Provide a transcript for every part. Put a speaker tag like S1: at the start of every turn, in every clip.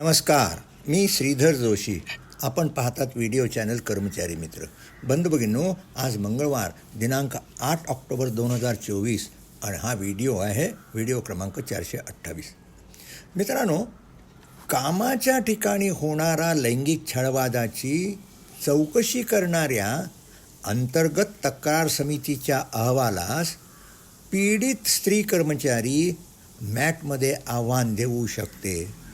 S1: नमस्कार मी श्रीधर जोशी. आपण पाहतात व्हिडिओ चॅनल कर्मचारी मित्र. बंद बघिनो आज मंगळवार दिनांक आठ ऑक्टोबर दोन हजार चोवीस आणि हा व्हिडिओ आहे व्हिडिओ क्रमांक चारशे अठ्ठावीस. मित्रांनो कामाच्या ठिकाणी होणारा लैंगिक छळवादाची चौकशी करणाऱ्या अंतर्गत तक्रार समितीच्या अहवालास पीडित स्त्री कर्मचारी मॅटमध्ये आव्हान देऊ शकते.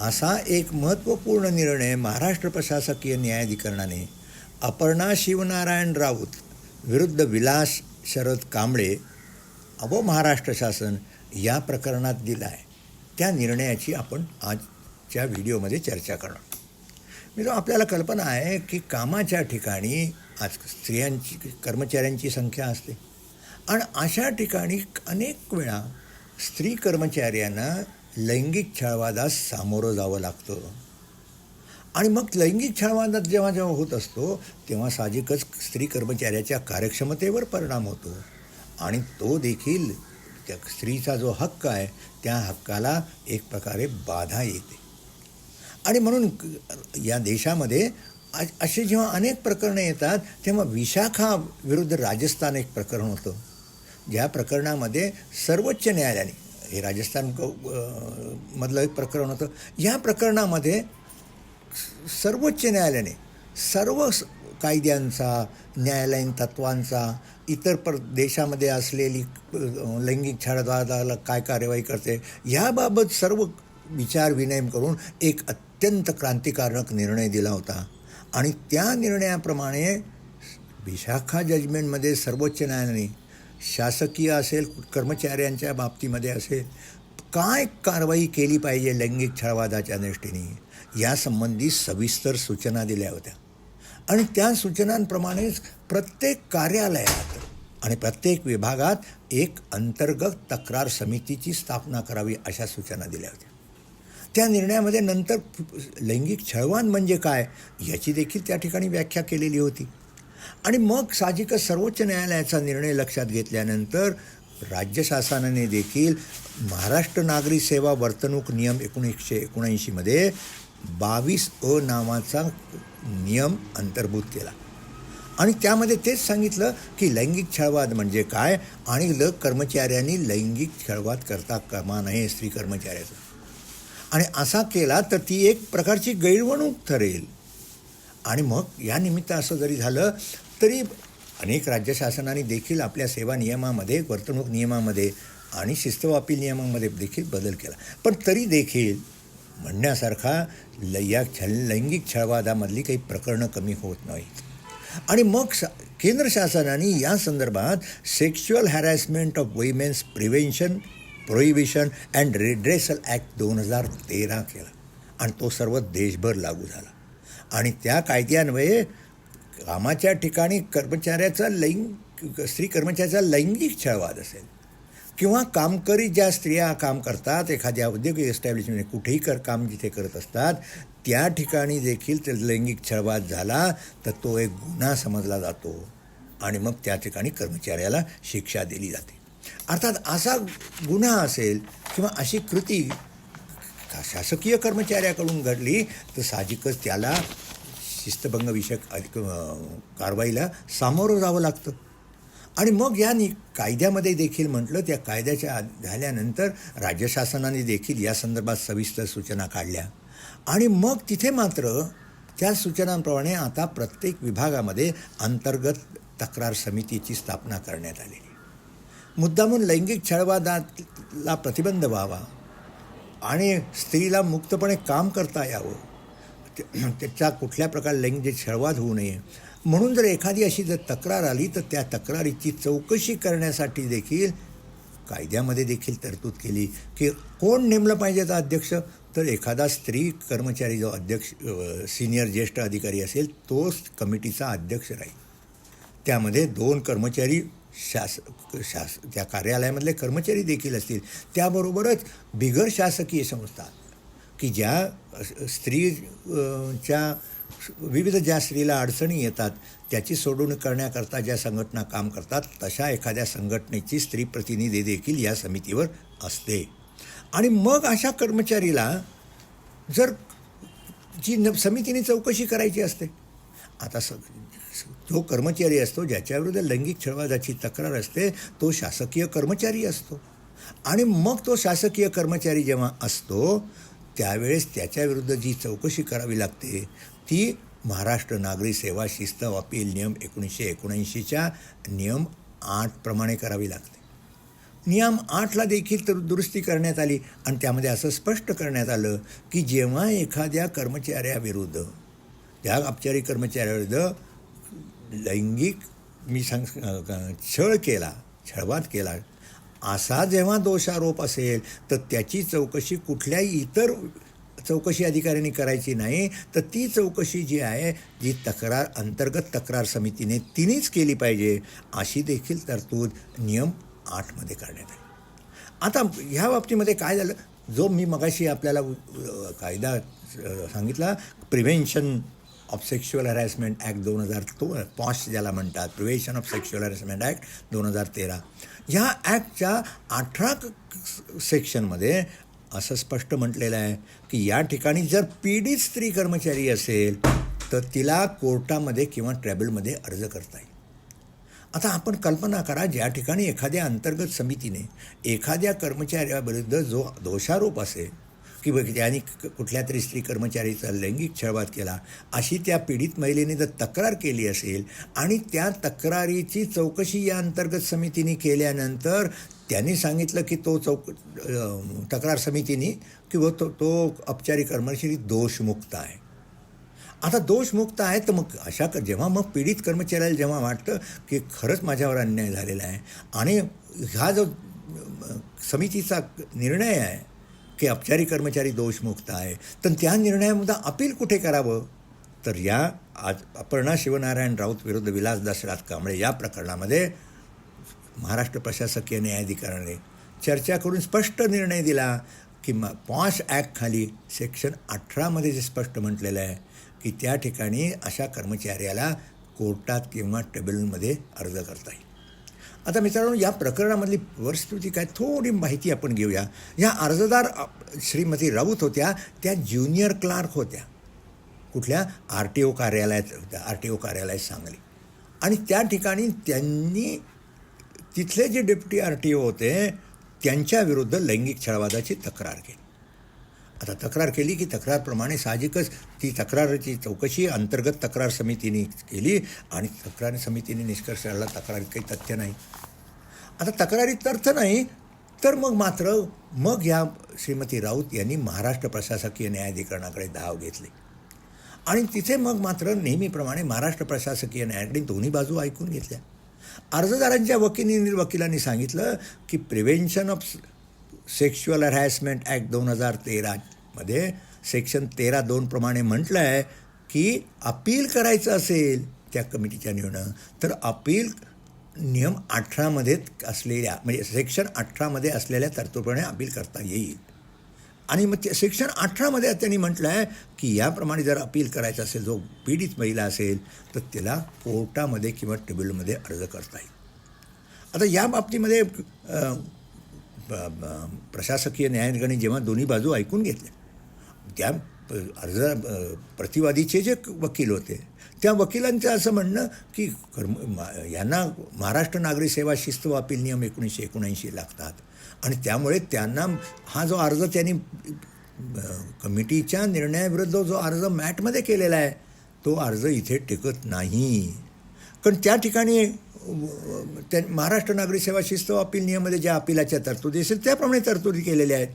S1: असा एक महत्त्वपूर्ण निर्णय महाराष्ट्र प्रशासकीय न्यायाधिकरणाने अपर्णा शिवनारायण राऊत विरुद्ध विलास शरद कांबळे व महाराष्ट्र शासन या प्रकरणात दिला आहे त्या निर्णयाची आपण आजच्या व्हिडिओमध्ये चर्चा करणार. मित्र आपल्याला कल्पना आहे की कामाच्या ठिकाणी आज स्त्रियांची कर्मचाऱ्यांची संख्या असते. आणि अशा ठिकाणी अनेक वेळा स्त्री कर्मचाऱ्यांना लैंगिक छळवादास सामोरं जावं लागतं. आणि मग लैंगिक छळवादात जेव्हा जेव्हा होत असतो तेव्हा साहजिकच स्त्री कर्मचाऱ्याच्या कार्यक्षमतेवर परिणाम होतो. आणि तो देखील त्या स्त्रीचा जो हक्क आहे त्या हक्काला एक प्रकारे बाधा येते. आणि म्हणून या देशामध्ये आज असे जेव्हा अनेक प्रकरणं येतात तेव्हा विशाखा विरुद्ध राजस्थान एक प्रकरण होतं. ज्या प्रकरणामध्ये सर्वोच्च न्यायालयाने हे राजस्थान क- मधलं एक प्रकरण होतं. या प्रकरणामध्ये सर्वोच्च न्यायालयाने सर्व स- कायद्यांचा न्यायालयीन तत्वांचा इतर पर देशामध्ये असलेली लैंगिक छळवादाला काय कार्यवाही करते ह्याबाबत सर्व विचार विनय करून एक अत्यंत क्रांतिकारक निर्णय दिला होता. आणि त्या निर्णयाप्रमाणे विशाखा जजमेंटमध्ये सर्वोच्च न्यायालयाने शासकीय असेल कर्मचाऱ्यांच्या बाबतीमध्ये असेल काय कारवाई केली पाहिजे लैंगिक छळवादाच्या दृष्टीने? यासंबंधी सविस्तर सूचना दिल्या होत्या. आणि त्या सूचनांप्रमाणेच प्रत्येक कार्यालयात आणि प्रत्येक विभागात एक अंतर्गत तक्रार समितीची स्थापना करावी अशा सूचना दिल्या होत्या. त्या निर्णयामध्ये नंतर लैंगिक छळवान म्हणजे काय याची देखील त्या ठिकाणी व्याख्या केलेली होती. आणि मग साहजिकच सर्वोच्च न्यायालयाचा निर्णय लक्षात घेतल्यानंतर राज्य शासनाने देखील महाराष्ट्र नागरी सेवा वर्तणूक नियम एकोणीसशे एकोणऐंशीमध्ये बावीस अ नावाचा नियम अंतर्भूत केला. आणि त्यामध्ये तेच सांगितलं की लैंगिक छळवाद म्हणजे काय आणि ल कर्मचाऱ्यांनी लैंगिक छळवाद करता कामा नये स्त्री कर्मचाऱ्याचा. आणि असा केला तर ती एक प्रकारची गैरवणूक ठरेल. आणि मग या निमित्त असं जरी झालं तरी अनेक राज्य शासनाने देखील आपल्या सेवा नियमामध्ये वर्तणूक नियमामध्ये आणि शिस्तवापी नियमामध्ये देखील बदल केला. पण तरी देखील म्हणण्यासारखा ल या छल लैंगिक छळवादामधली काही प्रकरणं कमी होत नाहीत. आणि मग सा केंद्र शासनाने या संदर्भात sexual harassment of womens prevention prohibition and redressal act दोन हजार तेरा केला. आणि तो सर्व देशभर लागू झाला. आणि त्या कायद्यान्वये कामाच्या ठिकाणी कर्मचाऱ्याचा लैंग स्त्री कर्मचाऱ्याचा लैंगिक छळवाद असेल. किंवा कामकरी ज्या स्त्रिया काम करतात एखाद्या औद्योगिक एस्टॅब्लिशमेंट कुठेही कर काम जिथे करत असतात त्या ठिकाणी देखील ते लैंगिक छळवाद झाला तर तो एक गुन्हा समजला जातो आणि मग त्या ठिकाणी कर्मचाऱ्याला शिक्षा दिली जाते. अर्थात असा गुन्हा असेल किंवा अशी कृती का- शासकीय कर्मचाऱ्याकडून घडली तर साहजिकच त्याला शिस्तभंगविषयक अधिक कारवाईला सामोरं जावं लागतं. आणि मग या नि कायद्यामध्ये देखील म्हटलं त्या कायद्याच्या झाल्यानंतर राज्य शासनाने देखील या संदर्भात सविस्तर सूचना काढल्या. आणि मग तिथे मात्र त्या सूचनांप्रमाणे आता प्रत्येक विभागामध्ये अंतर्गत तक्रार समितीची स्थापना करण्यात आलेली. मुद्दामून लैंगिक छळवादाला प्रतिबंध व्हावा. आणि स्त्रीला मुक्तपणे काम करता यावं. त्याचा त्याच्या कुठल्या प्रकारे लैंगिक छळवाद होऊ नये. म्हणून जर एखादी अशी जर तक्रार आली तर त्या तक्रारीची चौकशी करण्यासाठी देखील कायद्यामध्ये देखील तरतूद केली. की कोण नेमलं पाहिजे तर अध्यक्ष? तर एखादा स्त्री कर्मचारी जो अध्यक्ष सिनियर ज्येष्ठ अधिकारी असेल तोच कमिटीचा अध्यक्ष राहील. त्यामध्ये दोन कर्मचारी शास शास त्या कार्यालयामधले कर्मचारी देखील असतील त्याबरोबरच बिगर शासकीय संस्था की ज्या स्त्रीच्या स्त्री च्या विविध ज्या स्त्रीला अडचणी येतात त्याची सोडवणूक करण्याकरता ज्या संघटना काम करतात तशा एखाद्या संघटनेची स्त्री प्रतिनिधी देखील या समितीवर असते. आणि मग अशा कर्मचारीला जर जी न समितीने चौकशी करायची असते आता स जो कर्मचारी असतो ज्याच्याविरुद्ध लैंगिक छळवादाची तक्रार असते तो शासकीय कर्मचारी असतो. आणि मग तो शासकीय कर्मचारी जेव्हा असतो त्यावेळेस त्याच्याविरुद्ध जी चौकशी करावी लागते ती महाराष्ट्र नागरी सेवा शिस्त अपील नियम एकोणीसशे एकोणऐंशीच्या नियम आठप्रमाणे करावी लागते. नियम आठला देखील तर दुरुस्ती करण्यात आली आणि त्यामध्ये असं स्पष्ट करण्यात आलं की जेव्हा एखाद्या कर्मचाऱ्याविरुद्ध त्या औपचारिक कर्मचाऱ्याविरुद्ध लैंगिक मी सांग छळ केला छळवाद केला असा जेव्हा दोषारोप असेल तर त्याची चौकशी कुठल्याही इतर चौकशी अधिकाऱ्यांनी करायची नाही. तर ती चौकशी जी आहे जी तक्रार अंतर्गत तक्रार समितीने तिनेच केली पाहिजे अशी देखील तरतूद नियम आठमध्ये करण्यात आली. आता ह्या बाबतीमध्ये काय झालं? जो मी मगाशी आपल्याला कायदा सांगितला prevention of sexual harassment act दोन हजार तो पॉश ज्याला म्हणतात prevention of sexual harassment act दोन हजार तेरा. ह्या ॲक्टच्या अठरा सेक्शनमध्ये असं स्पष्ट म्हटलेलं आहे की या ठिकाणी जर पीडित स्त्री कर्मचारी असेल तर तिला कोर्टामध्ये किंवा ट्रॅबलमध्ये अर्ज करता येईल. आता आपण कल्पना करा ज्या ठिकाणी एखाद्या अंतर्गत समितीने एखाद्या कर्मचाऱ्याविरुद्ध जो दोषारोप असेल की बघ क- कुठल्या तरी स्त्री कर्मचारीचा लैंगिक छळवाद केला अशी त्या पीडित महिलेने जर तक्रार केली असेल आणि त्या तक्रारीची चौकशी या अंतर्गत समितीने केल्यानंतर त्यांनी सांगितलं की तो चौक तक्रार समितीने किंवा तो तो औपचारिक कर्मचारी दोषमुक्त आहे. आता दोषमुक्त आहे तर मग अशा क जेव्हा मग पीडित कर्मचाऱ्याला जेव्हा वाटतं की खरंच माझ्यावर अन्याय झालेला आहे आणि हा जो समितीचा निर्णय आहे की अपचारी कर्मचारी दोषमुक्त आहे. तर त्या निर्णयामध्ये अपील कुठे करावं? तर या आज अपर्णा शिवनारायण राऊत विरुद्ध विलासदास राज कांबळे या प्रकरणामध्ये महाराष्ट्र प्रशासकीय न्यायाधिकरणाने चर्चा करून स्पष्ट निर्णय दिला की म पॉश ॲक्टखाली सेक्शन अठरामध्ये जे स्पष्ट म्हटलेलं आहे की त्या ठिकाणी अशा कर्मचाऱ्याला कोर्टात किंवा ट्रिब्युनलमध्ये अर्ज करता येईल. आता मित्रांनो या प्रकरणामधली परिस्थिती काय? थोडी माहिती आपण घेऊया. या अर्जदार श्रीमती राऊत होत्या त्या ज्युनियर क्लार्क होत्या. कुठल्या? आर टी ओ कार्यालयात होत्या आर टी ओ कार्यालयात सांगली. आणि त्या ठिकाणी त्यांनी तिथले जे डेप्युटी आर टी ओ होते त्यांच्याविरुद्ध लैंगिक छळवादाची तक्रार केली. आता तक्रार केली की तक्रारप्रमाणे साहजिकच ती तक्राराची चौकशी अंतर्गत तक्रार समितीने केली आणि तक्रार समितीने निष्कर्ष आला तक्रारीत काही तथ्य नाही. आता तक्रारीत अर्थ नाही तर मग मात्र मग ह्या श्रीमती राऊत यांनी महाराष्ट्र प्रशासकीय न्यायाधिकरणाकडे धाव घेतली. आणि तिथे मग मात्र नेहमीप्रमाणे महाराष्ट्र प्रशासकीय न्यायालयाने दोन्ही बाजू ऐकून घेतल्या. अर्जदारांच्या वकिली वकिलांनी सांगितलं की prevention of sexual harassment act दोन हजार तेरामध्ये सेक्शन तेरा दोनप्रमाणे म्हटलं आहे की अपील करायचं असेल त्या कमिटीच्या निर्णय तर अपील नियम अठरामध्ये असलेल्या म्हणजे सेक्शन अठरामध्ये असलेल्या तरतूदप्रमाणे अपील करता येईल. आणि मग ते सेक्शन अठरामध्ये त्यांनी म्हटलं आहे की याप्रमाणे जर अपील करायचं असेल जो पीडित महिला असेल तर तिला कोर्टामध्ये किंवा ट्रिब्युनलमध्ये अर्ज करता येईल. आता या बाबतीमध्ये प्रशासकीय न्यायाधिकरणी जेव्हा दोन्ही बाजू ऐकून घेतल्या त्या अर्ज प्रतिवादीचे जे वकील होते त्या वकिलांचं असं म्हणणं की कर्म मा- यांना महाराष्ट्र नागरी सेवा शिस्त वापील नियम एकोणीसशे एकोणऐंशी लागतात. आणि त्यामुळे त्यांना हा जो अर्ज त्यांनी कमिटीच्या निर्णयाविरुद्ध जो अर्ज मॅटमध्ये केलेला आहे तो अर्ज इथे टिकत नाही. कारण त्या ठिकाणी त्या महाराष्ट्र नागरी सेवा शिस्त अपील नियमामध्ये ज्या अपिलाच्या तरतुदी असेल त्याप्रमाणे तरतुदी केलेल्या आहेत.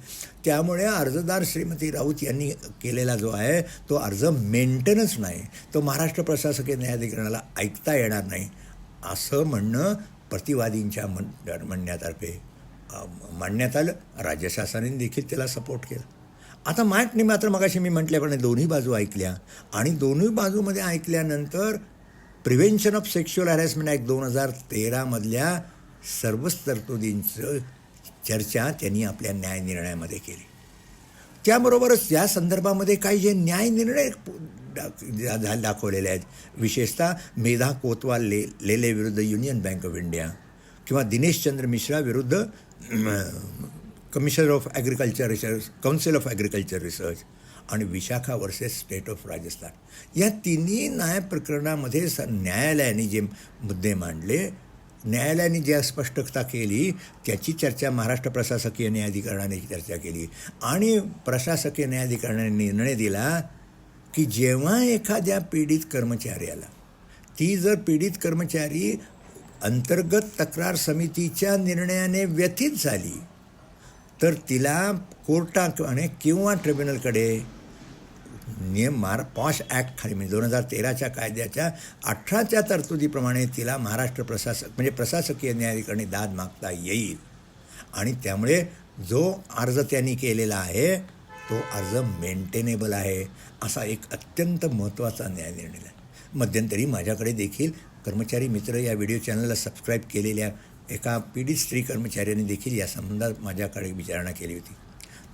S1: त्यामुळे अर्जदार श्रीमती राऊत यांनी केलेला जो आहे तो अर्ज मेंटेनच नाही. तो महाराष्ट्र प्रशासकीय न्यायाधिकरणाला ऐकता येणार नाही असं म्हणणं प्रतिवादींच्या म्हण म्हणण्यातर्फे मांडण्यात आलं. राज्य शासनाने देखील त्याला सपोर्ट केला. आता माटने मात्र मगाशी मी म्हटल्याप्रमाणे दोन्ही बाजू ऐकल्या आणि दोन्ही बाजूमध्ये ऐकल्यानंतर prevention of sexual harassment act दोन हजार तेरामधल्या सर्वच तरतुदींचं चर्चा त्यांनी आपल्या न्याय निर्णयामध्ये केली. त्याबरोबरच या संदर्भामध्ये काही जे न्याय निर्णय दा- दाखवलेले आहेत विशेषतः मेधा कोतवाल ले लेले विरुद्ध युनियन बँक ऑफ इंडिया किंवा दिनेश चंद्र मिश्रा विरुद्ध commissioner of agriculture research council of agriculture research आणि Vishakha versus state of Rajasthan. या तिन्ही न्याय प्रकरणामध्ये स न्यायालयाने जे मुद्दे मांडले न्यायालयाने ज्या स्पष्टता केली त्याची चर्चा महाराष्ट्र प्रशासकीय न्यायाधिकरणाने चर्चा केली. आणि प्रशासकीय न्यायाधिकरणाने निर्णय दिला की जेव्हा एखाद्या पीडित कर्मचाऱ्याला ती जर पीडित कर्मचारी अंतर्गत तक्रार समितीच्या निर्णयाने व्यथित झाली तर तिला कोर्टाकडे किंवा ट्रिब्युनलकडे नियम मार पॉश ॲक्ट खाली म्हणजे दोन हजार तेराच्या कायद्याच्या अठराच्या तरतुदीप्रमाणे तिला महाराष्ट्र प्रशासक म्हणजे प्रशासकीय न्यायाधिकरणी दाद मागता येईल. आणि त्यामुळे जो अर्ज त्यांनी केलेला आहे तो अर्ज मेंटेनेबल आहे असा एक अत्यंत महत्त्वाचा न्याय निर्णय आहे. मध्यंतरी माझ्याकडे देखील कर्मचारी मित्र या व्हिडिओ चॅनलला सबस्क्राईब केलेल्या एका पीडित स्त्री कर्मचाऱ्याने देखील या संबंधात माझ्याकडे विचारणा केली होती.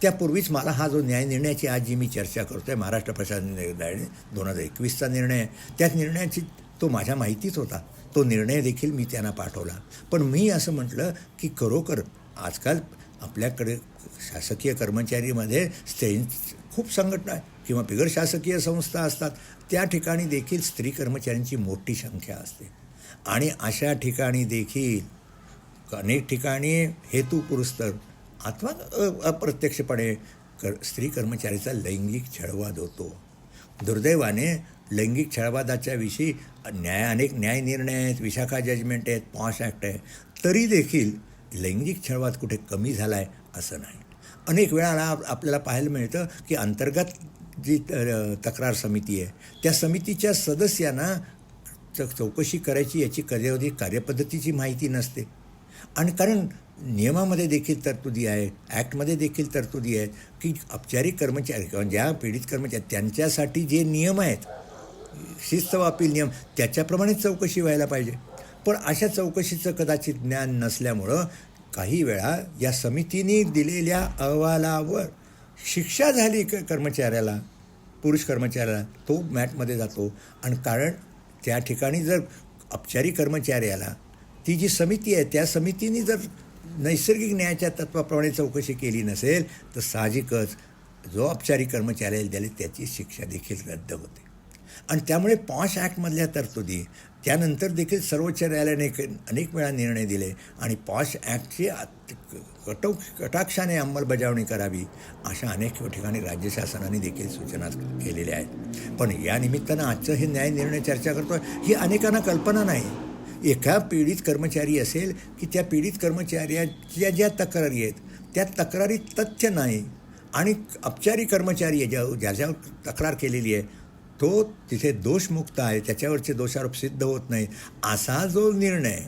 S1: त्यापूर्वीच मला हा जो न्याय निर्णयाची आज जी मी चर्चा करतो आहे महाराष्ट्र प्रशासन निर्णय दोन हजार एकवीसचा निर्णय आहे निर्णयाची तो माझ्या माहितीच होता. तो निर्णय देखील मी त्यांना पाठवला. पण मी असं म्हटलं की खरोखर आजकाल आपल्याकडे शासकीय कर्मचारीमध्ये स्त्री खूप संघटना किंवा बिगर शासकीय संस्था असतात त्या ठिकाणी देखील स्त्री कर्मचाऱ्यांची मोठी संख्या असते. आणि अशा ठिकाणी देखील अनेक ठिकाणी हेतुपुरस्तर अथवा अप्रत्यक्षपणे कर स्त्री कर्मचारीचा लैंगिक छळवाद होतो. दुर्दैवाने लैंगिक छळवादाच्या विषयी न्याय अनेक न्याय निर्णय आहेत विशाखा जजमेंट आहेत पॉश ॲक्ट आहे. तरी देखील लैंगिक छळवाद कुठे कमी झाला आहे असं नाही. अनेक वेळाला आपल्याला पाहायला मिळतं की अंतर्गत जी तक्रार समिती आहे त्या समितीच्या सदस्यांना च- चौकशी करायची याची कधी कार्यपद्धतीची माहिती नसते. आणि कारण नियमामध्ये देखील तरतुदी आहे ॲक्टमध्ये देखील तरतुदी आहेत की औपचारिक कर्मचारी किंवा ज्या पीडित कर्मचारी त्यांच्यासाठी जे नियम आहेत शिस्त नियम त्याच्याप्रमाणे चौकशी व्हायला पाहिजे. पण अशा चौकशीचं कदाचित ज्ञान नसल्यामुळं काही वेळा या समितीने दिलेल्या अहवालावर शिक्षा झाली क कर्मचाऱ्याला पुरुष कर्मचाऱ्याला तो मॅटमध्ये जातो. आणि कारण त्या ठिकाणी जर औपचारिक कर्मचाऱ्याला ती जी समिती आहे त्या समितीने जर नैसर्गिक न्यायाच्या तत्वाप्रमाणे चौकशी केली नसेल तर साहजिकच जो औपचारिक कर्मचाऱ्याला दिले त्याची शिक्षा देखील रद्द होते. आणि त्यामुळे पॉश ॲक्टमधल्या तरतुदी त्यानंतर देखील सर्वोच्च न्यायालयाने क- अनेक वेळा निर्णय दिले आणि पॉश ॲक्टची कटो कटाक्षाने अंमलबजावणी करावी अशा अनेक ठिकाणी राज्य शासनाने देखील सूचना केलेल्या आहेत. पण या निमित्तानं आजचं हे न्याय निर्णय चर्चा करतो ही अनेकांना कल्पना नाही. एका पीडित कर्मचारी असेल की त्या पीडित कर्मचाऱ्याच्या ज्या तक्रारी आहेत त्या तक्रारीत तथ्य नाही. आणि अपचारी कर्मचारी आहे ज्या ज्याच्यावर तक्रार केलेली आहे तो तिथे दोषमुक्त आहे त्याच्यावरचे दोषारोप सिद्ध होत नाही. असा जो निर्णय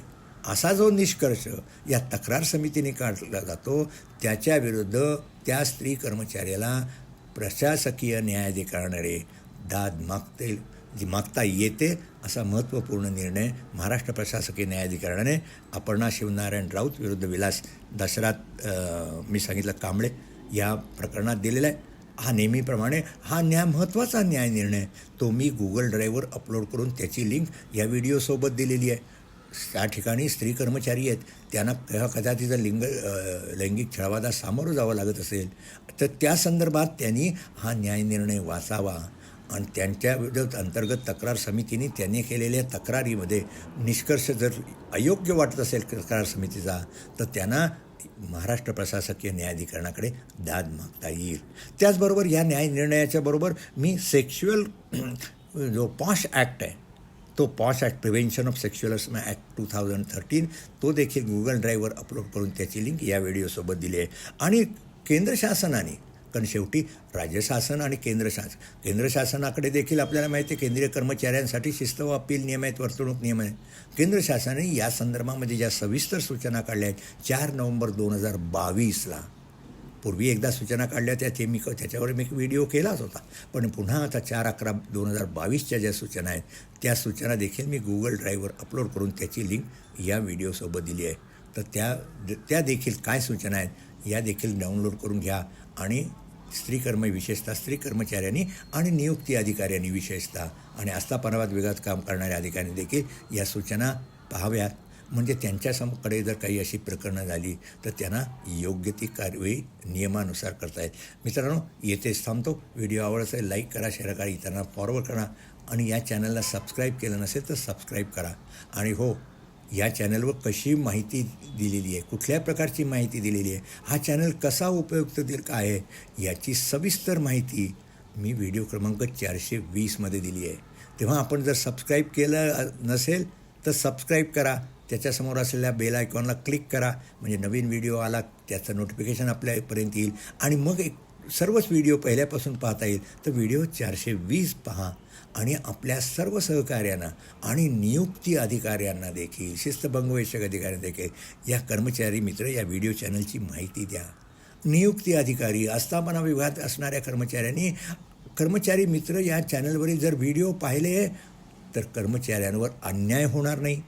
S1: असा जो निष्कर्ष या तक्रार समितीने काढला जातो त्याच्याविरुद्ध त्या स्त्री कर्मचाऱ्याला प्रशासकीय न्यायाधिकरणाकडे दाद मागतील. जी मागता येते असा महत्त्वपूर्ण निर्णय महाराष्ट्र प्रशासकीय न्यायाधिकरणाने अपर्णा शिवनारायण राऊत विरुद्ध विलास दशरात मी सांगितलं कांबळे या प्रकरणात दिलेला आहे. हा नेहमीप्रमाणे हा न्याय महत्त्वाचा न्याय निर्णय. तो मी गुगल ड्राईव्हवर अपलोड करून त्याची लिंक या व्हिडिओसोबत दिलेली आहे. त्या ठिकाणी स्त्री कर्मचारी आहेत. त्यांना केव्हा कदाचित लिंग लैंगिक छळवादा सामोरं जावं लागत असेल. तर त्या संदर्भात त्यांनी हा न्याय निर्णय वाचावा. आणि त्यांच्या अंतर्गत तक्रार समितीने त्यांनी केलेल्या तक्रारीमध्ये निष्कर्ष जर अयोग्य वाटत असेल तक्रार समितीचा तर त्यांना महाराष्ट्र प्रशासकीय न्यायाधिकरणाकडे दाद मागता येईल. त्याचबरोबर या न्याय निर्णयाच्या बरोबर मी सेक्शुअल जो पॉश ॲक्ट आहे तो POSH act prevention of sexual act two thousand thirteen तो देखील गुगल ड्राईव्हवर अपलोड करून त्याची लिंक या व्हिडिओसोबत दिली आहे. आणि केंद्र शासनाने कारण शेवटी राज्य शासन आणि केंद्र शासन. केंद्र शासनाकडे देखील आपल्याला माहिती आहे केंद्रीय कर्मचाऱ्यांसाठी शिस्त व अपील नियम आहेत वर्तणूक नियम आहेत. केंद्र शासनाने या संदर्भामध्ये ज्या सविस्तर सूचना काढल्या आहेत चार नोव्हेंबर दोन हजार बावीसला. पूर्वी एकदा सूचना काढल्या त्या ते मी क- त्याच्यावर मी एक व्हिडिओ केलाच होता. पण पुन्हा आता चार अकरा दोन हजार बावीसच्या ज्या सूचना आहेत त्या सूचना देखील मी गुगल ड्राईव्हवर अपलोड करून त्याची लिंक या व्हिडिओसोबत दिली आहे. तर त्या त्या देखील काय सूचना आहेत या देखील डाउनलोड करून घ्या. आणि स्त्री कर्म विशेषतः स्त्री कर्मचाऱ्यांनी आणि नियुक्ती अधिकाऱ्यांनी विशेषतः आणि आस्थापनावाद वेगात काम करणाऱ्या अधिकाऱ्यांनी देखील या सूचना पाहाव्यात. म्हणजे त्यांच्यासमकडे जर काही अशी प्रकरणं झाली तर त्यांना योग्य ती कारवाई नियमानुसार करता येईल. मित्रांनो येथेच थांबतो. व्हिडिओ आवडत असेल लाईक करा शेअर करा इतरांना फॉरवर्ड करा आणि या चॅनलला सबस्क्राईब केलं नसेल तर सबस्क्राईब करा. आणि हो या चॅनलवर कशी माहिती दिलेली आहे? कुठल्या प्रकारची माहिती दिलेली आहे? हा चॅनल कसा उपयुक्त दिल आहे? याची सविस्तर माहिती मी व्हिडिओ क्रमांक चारशे वीसमध्ये दिली आहे. तेव्हा आपण जर सबस्क्राईब केलं नसेल तर सबस्क्राईब करा. त्याच्यासमोर असलेल्या बेल आयकॉनला क्लिक करा. म्हणजे नवीन व्हिडिओ आला त्याचं नोटिफिकेशन आपल्यापर्यंत येईल. आणि मग एक सर्वच व्हिडिओ पहिल्यापासून पाहता येईल. तर व्हिडिओ चारशे वीस पहा आणि आपल्या सर्व सहकार्यांना आणि नियुक्ती अधिकाऱ्यांना देखील शिस्तभंगवेशक अधिकाऱ्यांना देखील या कर्मचारी मित्र या व्हिडिओ चॅनलची माहिती द्या. नियुक्ती अधिकारी आस्थापना विभागात असणाऱ्या कर्मचाऱ्यांनी कर्मचारी मित्र या चॅनलवरील जर व्हिडिओ पाहिले तर कर्मचाऱ्यांवर अन्याय होणार नाही.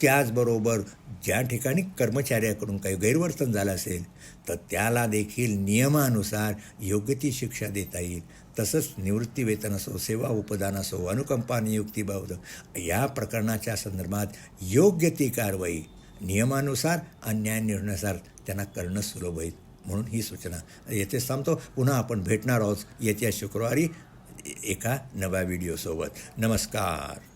S1: त्याचबरोबर ज्या ठिकाणी कर्मचाऱ्याकडून काही गैरवर्तन झालं असेल तर त्याला देखील नियमानुसार योग्य ती शिक्षा देता येईल. तसंच निवृत्तीवेतन असो सेवा उपदान असो अनुकंपा नियुक्तीबाबत या प्रकरणाच्या संदर्भात योग्य ती कारवाई नियमानुसार आणि न्यायनिर्णयानुसार त्यांना करणं सुलभ होईल म्हणून ही सूचना येथेच थांबतो. पुन्हा आपण भेटणार आहोत येत्या शुक्रवारी एका नव्या व्हिडिओसोबत. नमस्कार.